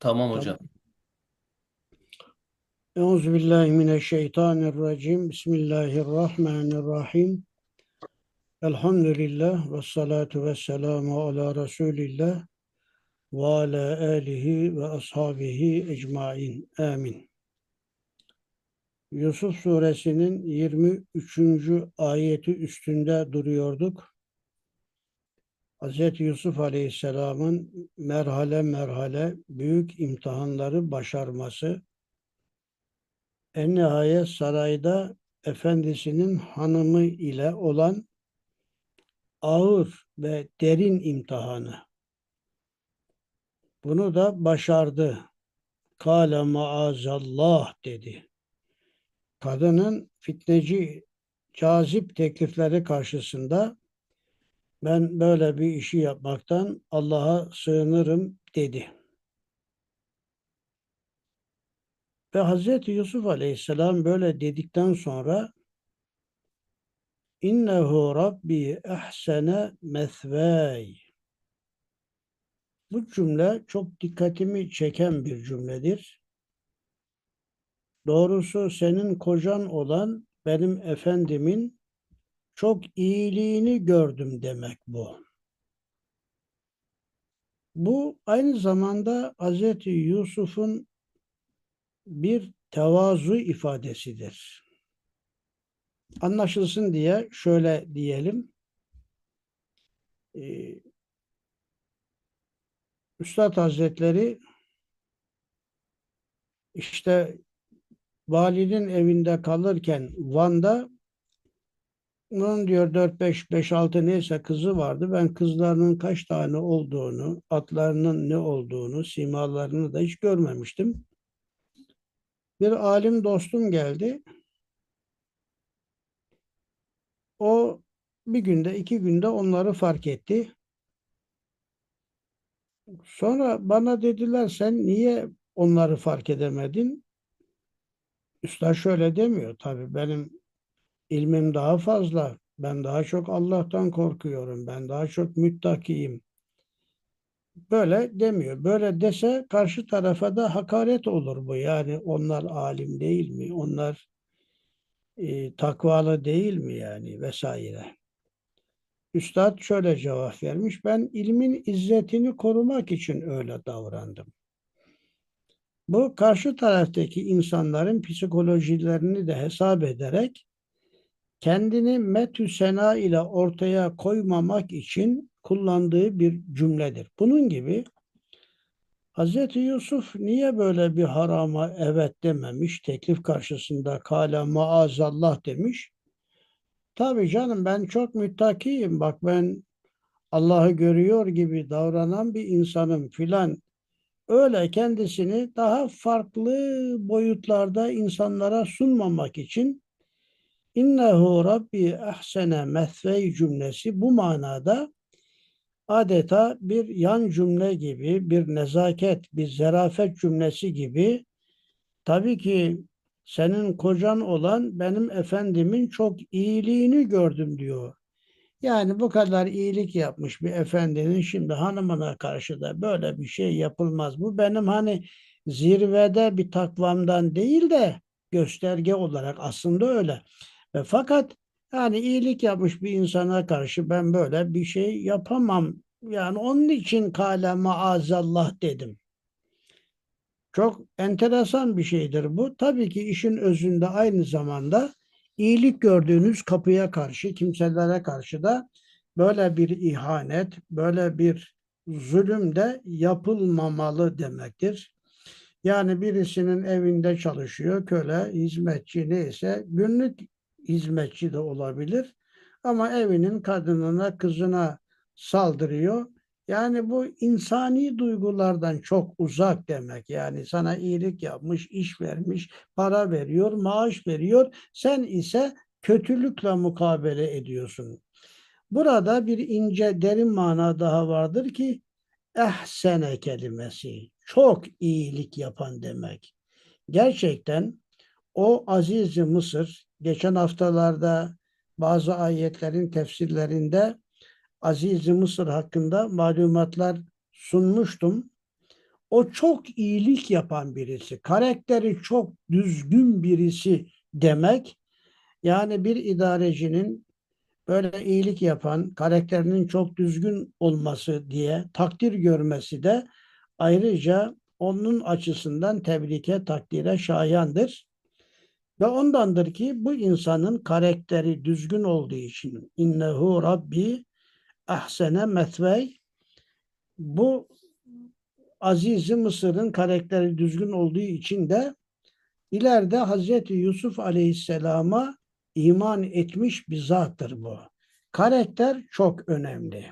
Tamam hocam. Euzubillahimineşşeytanirracim. Bismillahirrahmanirrahim. Elhamdülillah ve salatu ve selamu ala Resulillah ve ala alihi ve ashabihi ecmain. Amin. Yusuf suresinin 23. ayeti üstünde duruyorduk. Hz. Yusuf Aleyhisselam'ın merhale merhale büyük imtihanları başarması, en nihayet sarayda efendisinin hanımı ile olan ağır ve derin imtihanı. Bunu da başardı. Kale maazallah dedi. Kadının fitneci, cazip teklifleri karşısında ben böyle bir işi yapmaktan Allah'a sığınırım dedi. Ve Hazreti Yusuf Aleyhisselam böyle dedikten sonra İnnehu Rabbi ehsene mesvay. Bu cümle çok dikkatimi çeken bir cümledir. Doğrusu senin kocan olan benim efendimin çok iyiliğini gördüm demek bu. Bu aynı zamanda Hazreti Yusuf'un bir tevazu ifadesidir. Anlaşılsın diye şöyle diyelim. Ee, Üstad Hazretleri işte valinin evinde kalırken Van'da onun diyor 4 5 5 6 neyse kızı vardı. Ben kızlarının kaç tane olduğunu, atlarının ne olduğunu, simalarını da hiç görmemiştim. Bir alim dostum geldi. O bir günde, iki günde onları fark etti. Sonra bana dediler sen niye onları fark edemedin? Üstad şöyle demiyor. Tabii benim ilmim daha fazla. Ben daha çok Allah'tan korkuyorum. Ben daha çok müttakiyim. Böyle demiyor. Böyle dese karşı tarafa da hakaret olur bu. Yani onlar alim değil mi? Onlar e, takvalı değil mi yani vesaire. Üstad şöyle cevap vermiş. Ben ilmin izzetini korumak için öyle davrandım. Bu karşı taraftaki insanların psikolojilerini de hesap ederek kendini metü sena ile ortaya koymamak için kullandığı bir cümledir. Bunun gibi Hz. Yusuf niye böyle bir harama evet dememiş, teklif karşısında kâle maazallah demiş. Tabii canım ben çok müttakiyim. Bak ben Allah'ı görüyor gibi davranan bir insanım filan. Öyle kendisini daha farklı boyutlarda insanlara sunmamak için innehu rabbi ahsene methvey cümlesi bu manada adeta bir yan cümle gibi, bir nezaket, bir zerafet cümlesi gibi tabii ki senin kocan olan benim efendimin çok iyiliğini gördüm diyor. Yani bu kadar iyilik yapmış bir efendinin şimdi hanımına karşı da böyle bir şey yapılmaz. Bu benim hani zirvede bir takvamdan değil de gösterge olarak aslında öyle. Ve fakat yani iyilik yapmış bir insana karşı ben böyle bir şey yapamam. Yani onun için kâle maazallah dedim. Çok enteresan bir şeydir bu. Tabii ki işin özünde aynı zamanda iyilik gördüğünüz kapıya karşı, kimselere karşı da böyle bir ihanet, böyle bir zulüm de yapılmamalı demektir. Yani birisinin evinde çalışıyor, köle, hizmetçi neyse, günlük hizmetçi de olabilir. Ama evinin kadınına, kızına saldırıyor. Yani bu insani duygulardan çok uzak demek. Yani sana iyilik yapmış, iş vermiş, para veriyor, maaş veriyor. Sen ise kötülükle mukabele ediyorsun. Burada bir ince derin mana daha vardır ki ehsene kelimesi çok iyilik yapan demek. Gerçekten o aziz Mısır geçen haftalarda bazı ayetlerin tefsirlerinde Aziz Mısır hakkında malumatlar sunmuştum. o çok iyilik yapan birisi, karakteri çok düzgün birisi demek. Yani bir idarecinin böyle iyilik yapan, karakterinin çok düzgün olması diye takdir görmesi de ayrıca onun açısından tebrike, takdire şayandır. Ve ondandır ki bu insanın karakteri düzgün olduğu için innehu rabbi ahsene metvey bu Aziz Mısır'ın karakteri düzgün olduğu için de ileride Hazreti Yusuf Aleyhisselam'a iman etmiş bir zattır bu. Karakter çok önemli.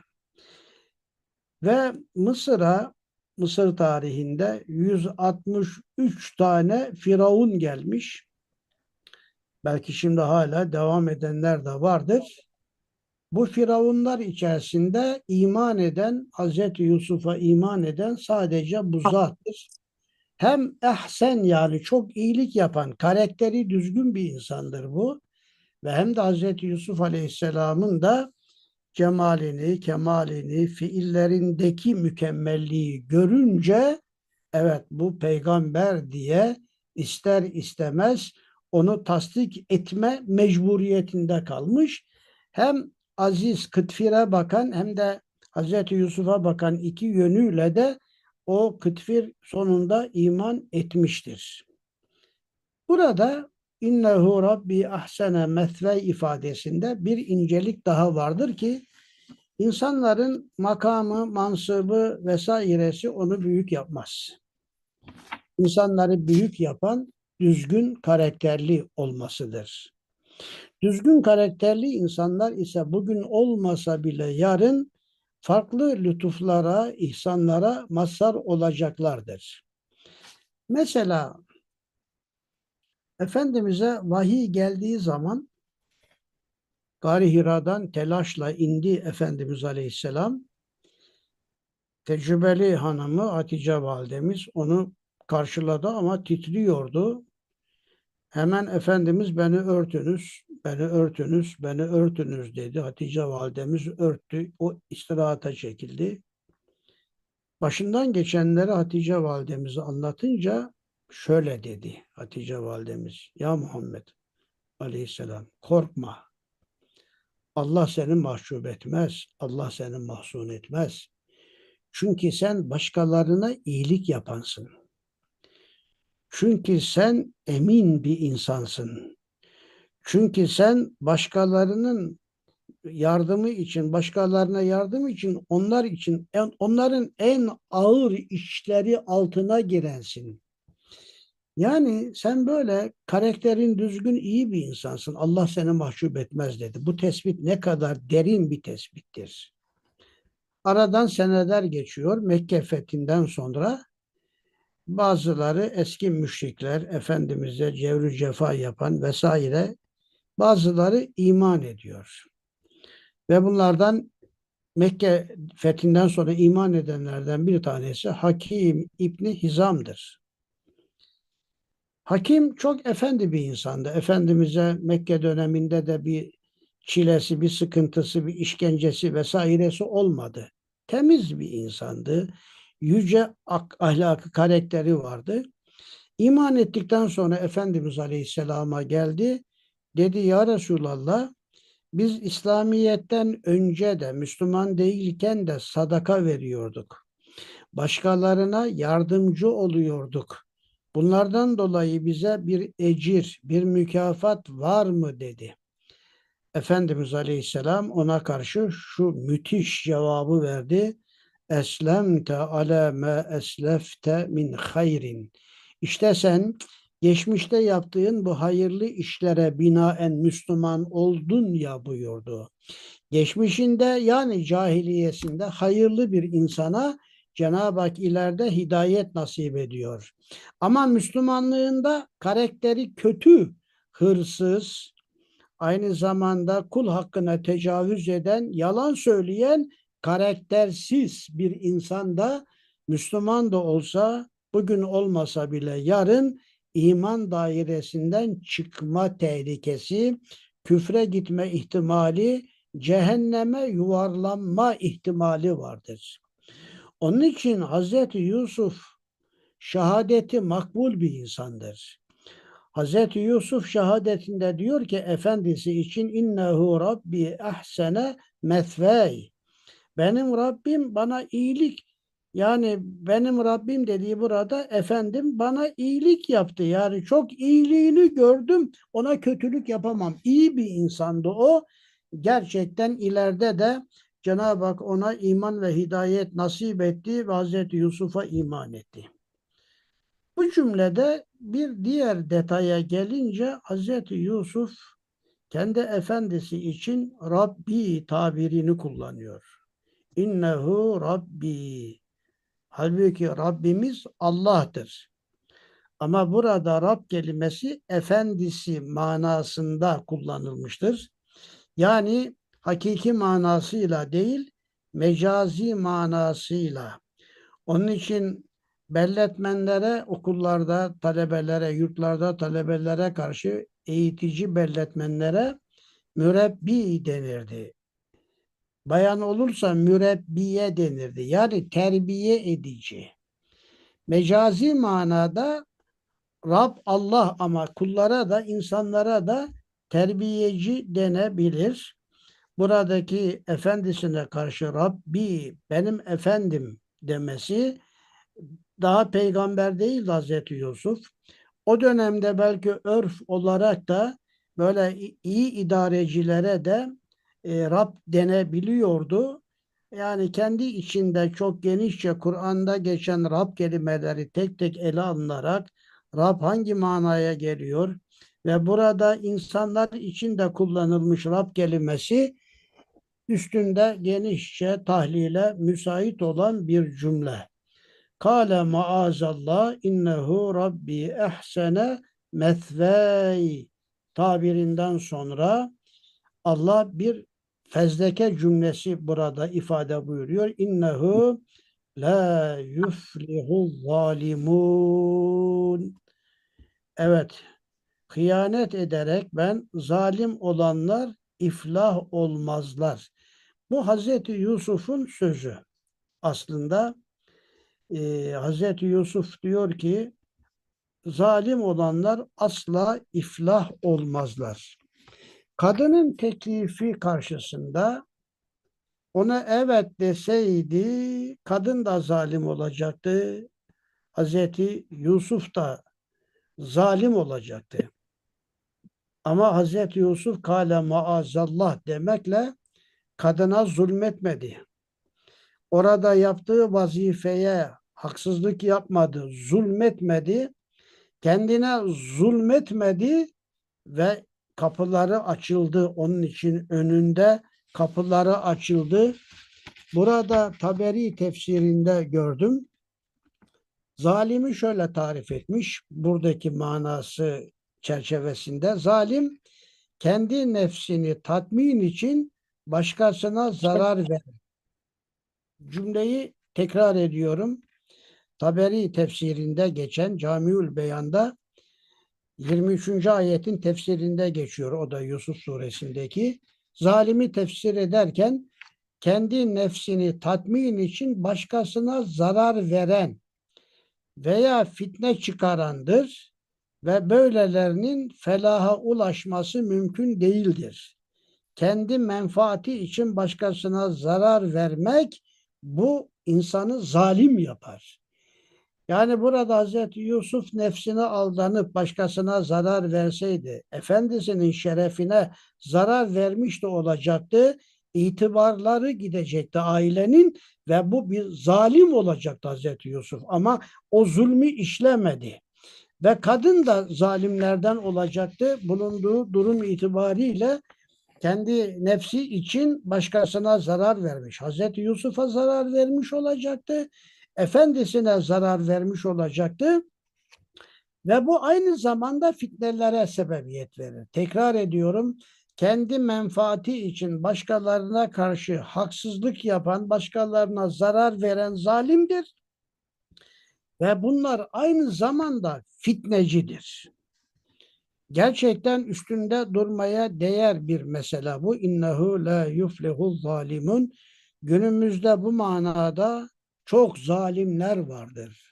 Ve Mısır'a Mısır tarihinde 163 tane firavun gelmiş. Belki şimdi hala devam edenler de vardır. Bu firavunlar içerisinde iman eden, Hazreti Yusuf'a iman eden sadece bu zattır. Hem ehsen yani çok iyilik yapan, karakteri düzgün bir insandır bu. Ve hem de Hazreti Yusuf Aleyhisselam'ın da cemalini, kemalini, fiillerindeki mükemmelliği görünce evet bu peygamber diye ister istemez onu tasdik etme mecburiyetinde kalmış. Hem Aziz Kıtfir'e bakan hem de Hazreti Yusuf'a bakan iki yönüyle de o Kıtfir sonunda iman etmiştir. Burada innehu rabbi ahsene methve ifadesinde bir incelik daha vardır ki insanların makamı, mansıbı vesairesi onu büyük yapmaz. İnsanları büyük yapan düzgün karakterli olmasıdır. Düzgün karakterli insanlar ise bugün olmasa bile yarın farklı lütuflara, ihsanlara mazhar olacaklardır. Mesela Efendimiz'e vahiy geldiği zaman Gari Hira'dan telaşla indi Efendimiz Aleyhisselam. Tecrübeli hanımı Hatice validemiz onu karşıladı ama titriyordu. Hemen Efendimiz beni örtünüz, beni örtünüz, beni örtünüz dedi. Hatice validemiz örttü. O istirahata çekildi. Başından geçenleri Hatice validemize anlatınca şöyle dedi Hatice validemiz. Ya Muhammed aleyhisselam korkma. Allah seni mahcup etmez. Allah seni mahzun etmez. Çünkü sen başkalarına iyilik yapansın. Çünkü sen emin bir insansın. Çünkü sen başkalarının yardımı için, başkalarına yardım için, onlar için, onların en ağır işleri altına girensin. Yani sen böyle karakterin düzgün iyi bir insansın. Allah seni mahcup etmez dedi. Bu tespit ne kadar derin bir tespittir. Aradan seneler geçiyor. Mekke fethinden sonra bazıları eski müşrikler, Efendimiz'e cevru cefa yapan vesaire bazıları iman ediyor. Ve bunlardan Mekke fethinden sonra iman edenlerden bir tanesi Hakim İbni Hizam'dır. Hakim çok efendi bir insandı. Efendimiz'e Mekke döneminde de bir çilesi, bir sıkıntısı, bir işkencesi vesairesi olmadı. Temiz bir insandı. Yüce ahlakı, karakteri vardı. İman ettikten sonra Efendimiz Aleyhisselam'a geldi. Dedi ya Resulallah biz İslamiyet'ten önce de Müslüman değilken de sadaka veriyorduk. Başkalarına yardımcı oluyorduk. Bunlardan dolayı bize bir ecir, bir mükafat var mı dedi. Efendimiz Aleyhisselam ona karşı şu müthiş cevabı verdi. Eslemte ala ma eslefte min hayrin. İşte sen geçmişte yaptığın bu hayırlı işlere binaen Müslüman oldun ya buyurdu. Geçmişinde yani cahiliyesinde hayırlı bir insana Cenab-ı Hak ileride hidayet nasip ediyor. Ama Müslümanlığında karakteri kötü, hırsız, aynı zamanda kul hakkına tecavüz eden, yalan söyleyen, karaktersiz bir insanda Müslüman da olsa bugün olmasa bile yarın iman dairesinden çıkma tehlikesi, küfre gitme ihtimali, cehenneme yuvarlanma ihtimali vardır. Onun için Hazreti Yusuf şehadeti makbul bir insandır. Hazreti Yusuf şehadetinde diyor ki efendisi için innehu rabbi ahsene methvey. Benim Rabbim bana iyilik yani benim Rabbim dediği burada efendim bana iyilik yaptı. Yani çok iyiliğini gördüm. Ona kötülük yapamam. İyi bir insandı o. Gerçekten ileride de Cenab-ı Hak ona iman ve hidayet nasip etti ve Hazreti Yusuf'a iman etti. Bu cümlede bir diğer detaya gelince Hazreti Yusuf kendi efendisi için Rabbi tabirini kullanıyor. İnnehu Rabbi. Halbuki Rabbimiz Allah'tır. Ama burada Rab kelimesi efendisi manasında kullanılmıştır. Yani hakiki manasıyla değil, mecazi manasıyla. Onun için belletmenlere, okullarda talebelere, yurtlarda talebelere karşı eğitici belletmenlere mürebbi denirdi. Bayan olursa mürebbiye denirdi. Yani terbiye edici. Mecazi manada Rab Allah ama kullara da insanlara da terbiyeci denebilir. Buradaki efendisine karşı Rabbi benim efendim demesi daha peygamber değil Hazreti Yusuf. O dönemde belki örf olarak da böyle iyi idarecilere de e, Rab denebiliyordu. Yani kendi içinde çok genişçe Kur'an'da geçen Rab kelimeleri tek tek ele alınarak Rab hangi manaya geliyor ve burada insanlar için de kullanılmış Rab kelimesi üstünde genişçe tahlile müsait olan bir cümle. Kale maazallah innehu rabbi ehsene methvey tabirinden sonra Allah bir fezleke cümlesi burada ifade buyuruyor. İnnehu la yuflihu zalimun. Evet, hıyanet ederek ben zalim olanlar iflah olmazlar. Bu Hazreti Yusuf'un sözü. Aslında e, Hazreti Yusuf diyor ki zalim olanlar asla iflah olmazlar. Kadının teklifi karşısında ona evet deseydi kadın da zalim olacaktı. Hazreti Yusuf da zalim olacaktı. Ama Hazreti Yusuf kale maazallah demekle kadına zulmetmedi. Orada yaptığı vazifeye haksızlık yapmadı, zulmetmedi. Kendine zulmetmedi ve kapıları açıldı. Onun için önünde kapıları açıldı. Burada Taberi tefsirinde gördüm. Zalimi şöyle tarif etmiş buradaki manası çerçevesinde. Zalim kendi nefsini tatmin için başkasına zarar ver. Cümleyi tekrar ediyorum. Taberi tefsirinde geçen Camiül Beyan'da 23. ayetin tefsirinde geçiyor. O da Yusuf suresindeki. Zalimi tefsir ederken kendi nefsini tatmin için başkasına zarar veren veya fitne çıkarandır ve böylelerinin felaha ulaşması mümkün değildir. Kendi menfaati için başkasına zarar vermek bu insanı zalim yapar. Yani burada Hazreti Yusuf nefsine aldanıp başkasına zarar verseydi, efendisinin şerefine zarar vermiş de olacaktı, itibarları gidecekti ailenin ve bu bir zalim olacaktı Hazreti Yusuf. Ama o zulmü işlemedi. Ve kadın da zalimlerden olacaktı. Bulunduğu durum itibariyle kendi nefsi için başkasına zarar vermiş. Hazreti Yusuf'a zarar vermiş olacaktı efendisine zarar vermiş olacaktı. Ve bu aynı zamanda fitnelere sebebiyet verir. Tekrar ediyorum, kendi menfaati için başkalarına karşı haksızlık yapan, başkalarına zarar veren zalimdir. Ve bunlar aynı zamanda fitnecidir. Gerçekten üstünde durmaya değer bir mesele bu. İnnehu la yuflihu zalimun. Günümüzde bu manada çok zalimler vardır.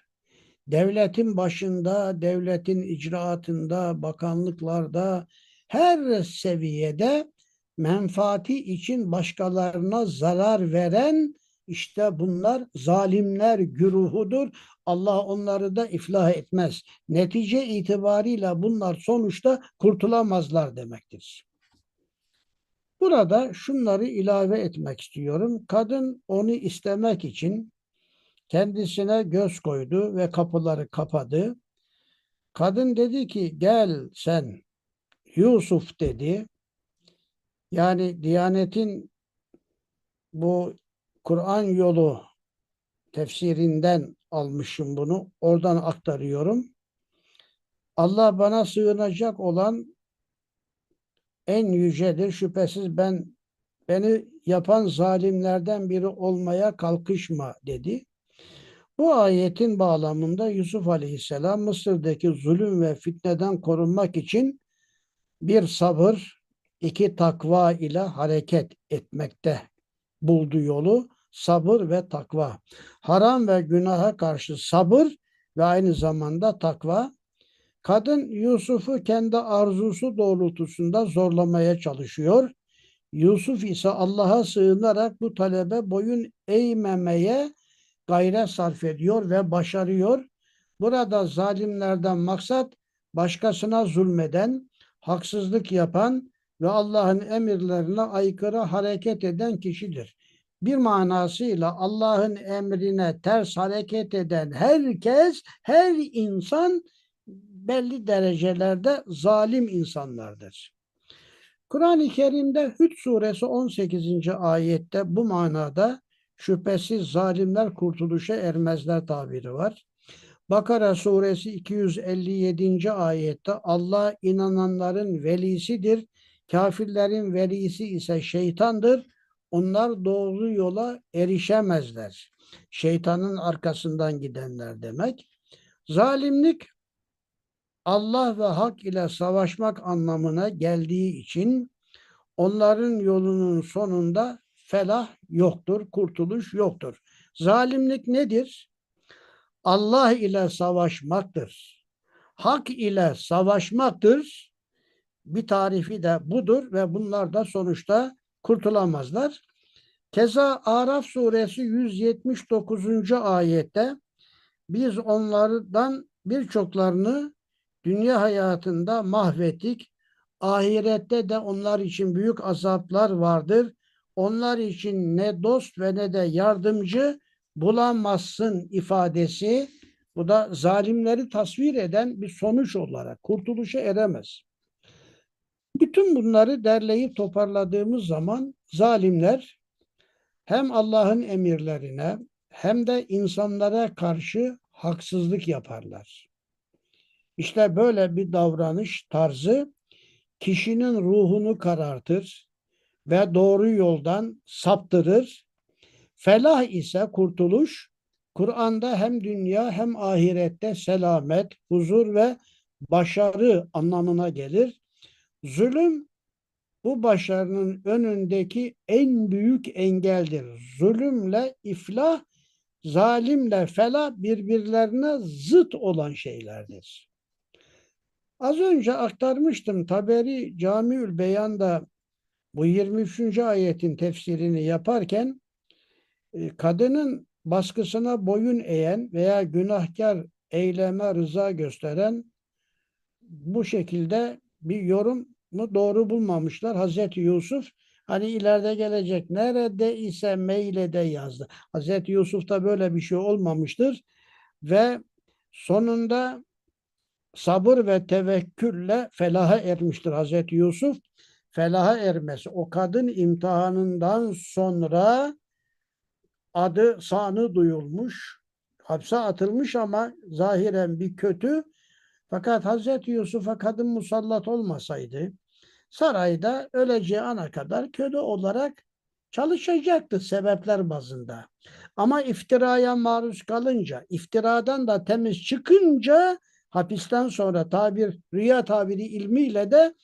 devletin başında, devletin icraatında, bakanlıklarda, her seviyede menfaati için başkalarına zarar veren işte bunlar zalimler güruhudur. Allah onları da iflah etmez. Netice itibariyle bunlar sonuçta kurtulamazlar demektir. Burada şunları ilave etmek istiyorum. Kadın onu istemek için kendisine göz koydu ve kapıları kapadı. Kadın dedi ki gel sen Yusuf dedi. Yani Diyanet'in bu Kur'an yolu tefsirinden almışım bunu. Oradan aktarıyorum. Allah bana sığınacak olan en yücedir. Şüphesiz ben beni yapan zalimlerden biri olmaya kalkışma dedi. Bu ayetin bağlamında Yusuf Aleyhisselam Mısır'daki zulüm ve fitneden korunmak için bir sabır, iki takva ile hareket etmekte buldu yolu. Sabır ve takva. Haram ve günaha karşı sabır ve aynı zamanda takva. Kadın Yusuf'u kendi arzusu doğrultusunda zorlamaya çalışıyor. Yusuf ise Allah'a sığınarak bu talebe boyun eğmemeye gayret sarf ediyor ve başarıyor. Burada zalimlerden maksat başkasına zulmeden, haksızlık yapan ve Allah'ın emirlerine aykırı hareket eden kişidir. Bir manasıyla Allah'ın emrine ters hareket eden herkes, her insan belli derecelerde zalim insanlardır. Kur'an-ı Kerim'de Hüd suresi 18. ayette bu manada şüphesiz zalimler kurtuluşa ermezler tabiri var. Bakara suresi 257. ayette Allah inananların velisidir. Kafirlerin velisi ise şeytandır. Onlar doğru yola erişemezler. Şeytanın arkasından gidenler demek. Zalimlik Allah ve hak ile savaşmak anlamına geldiği için onların yolunun sonunda felah yoktur, kurtuluş yoktur. Zalimlik nedir? Allah ile savaşmaktır. Hak ile savaşmaktır. Bir tarifi de budur ve bunlar da sonuçta kurtulamazlar. Keza Araf suresi 179. ayette biz onlardan birçoklarını dünya hayatında mahvettik. Ahirette de onlar için büyük azaplar vardır. Onlar için ne dost ve ne de yardımcı bulamazsın ifadesi bu da zalimleri tasvir eden bir sonuç olarak kurtuluşa eremez. Bütün bunları derleyip toparladığımız zaman zalimler hem Allah'ın emirlerine hem de insanlara karşı haksızlık yaparlar. İşte böyle bir davranış tarzı kişinin ruhunu karartır ve doğru yoldan saptırır. Felah ise kurtuluş, Kur'an'da hem dünya hem ahirette selamet, huzur ve başarı anlamına gelir. Zulüm bu başarının önündeki en büyük engeldir. Zulümle iflah, zalimle felah birbirlerine zıt olan şeylerdir. Az önce aktarmıştım Taberi Camiül Beyan'da bu 23. ayetin tefsirini yaparken e, kadının baskısına boyun eğen veya günahkar eyleme rıza gösteren bu şekilde bir yorum mu doğru bulmamışlar. Hazreti Yusuf hani ileride gelecek nerede ise meylede yazdı. Hazreti Yusuf'ta böyle bir şey olmamıştır ve sonunda sabır ve tevekkülle felaha ermiştir Hazreti Yusuf. Felaha ermesi o kadın imtihanından sonra adı sanı duyulmuş, hapse atılmış ama zahiren bir kötü. Fakat Hazreti Yusuf'a kadın musallat olmasaydı sarayda öleceği ana kadar köle olarak çalışacaktı sebepler bazında. Ama iftiraya maruz kalınca, iftiradan da temiz çıkınca hapisten sonra tabir, rüya tabiri ilmiyle de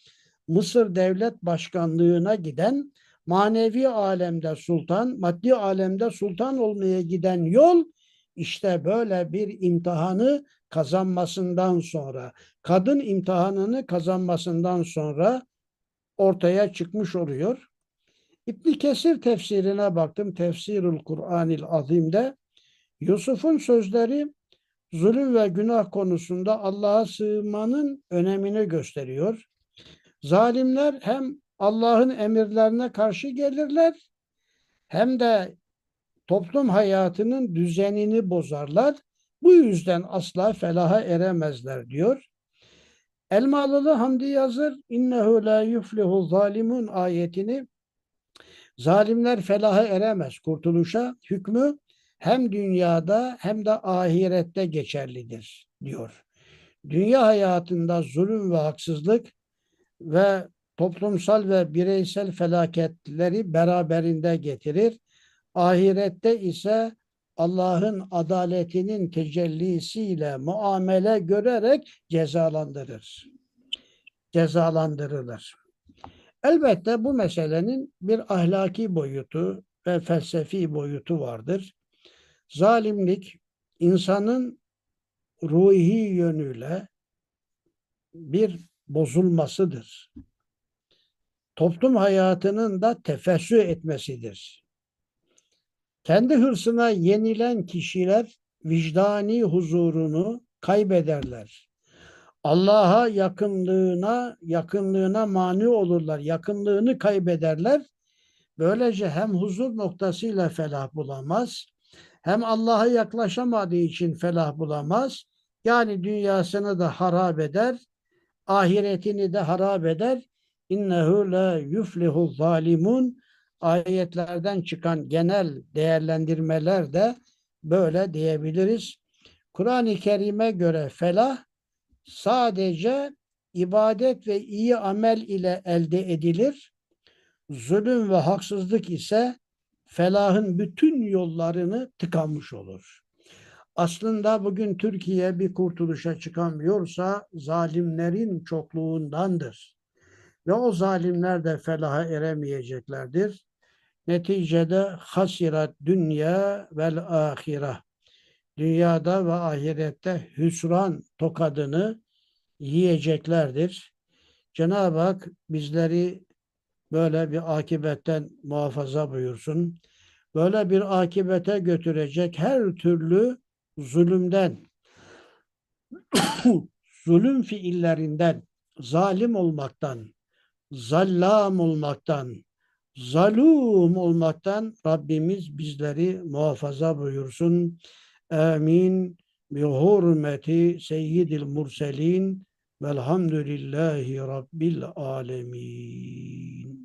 Mısır Devlet Başkanlığına giden manevi alemde sultan, maddi alemde sultan olmaya giden yol işte böyle bir imtihanı kazanmasından sonra, kadın imtihanını kazanmasından sonra ortaya çıkmış oluyor. İbn Kesir tefsirine baktım. Tefsirul Kur'anil Azim'de Yusuf'un sözleri zulüm ve günah konusunda Allah'a sığınmanın önemini gösteriyor. Zalimler hem Allah'ın emirlerine karşı gelirler hem de toplum hayatının düzenini bozarlar. Bu yüzden asla felaha eremezler diyor. Elmalılı Hamdi Yazır innehu la yuflihu zalimun ayetini zalimler felaha eremez kurtuluşa hükmü hem dünyada hem de ahirette geçerlidir diyor. Dünya hayatında zulüm ve haksızlık ve toplumsal ve bireysel felaketleri beraberinde getirir. Ahirette ise Allah'ın adaletinin tecellisiyle muamele görerek cezalandırır. Cezalandırılır. Elbette bu meselenin bir ahlaki boyutu ve felsefi boyutu vardır. Zalimlik insanın ruhi yönüyle bir bozulmasıdır. Toplum hayatının da tefessü etmesidir. Kendi hırsına yenilen kişiler vicdani huzurunu kaybederler. Allah'a yakınlığına yakınlığına mani olurlar. Yakınlığını kaybederler. Böylece hem huzur noktasıyla felah bulamaz, hem Allah'a yaklaşamadığı için felah bulamaz. Yani dünyasını da harap eder, ahiretini de harap eder. İnnehu la yuflihu zalimun ayetlerden çıkan genel değerlendirmeler de böyle diyebiliriz. Kur'an-ı Kerim'e göre felah sadece ibadet ve iyi amel ile elde edilir. Zulüm ve haksızlık ise felahın bütün yollarını tıkanmış olur. Aslında bugün Türkiye bir kurtuluşa çıkamıyorsa zalimlerin çokluğundandır. Ve o zalimler de felaha eremeyeceklerdir. Neticede hasirat dünya vel ahire. Dünyada ve ahirette hüsran tokadını yiyeceklerdir. Cenab-ı Hak bizleri böyle bir akibetten muhafaza buyursun. Böyle bir akibete götürecek her türlü zulümden, zulüm fiillerinden, zalim olmaktan, zallam olmaktan, zalum olmaktan Rabbimiz bizleri muhafaza buyursun. Amin. Bi hurmeti seyyidil murselin velhamdülillahi rabbil alemin.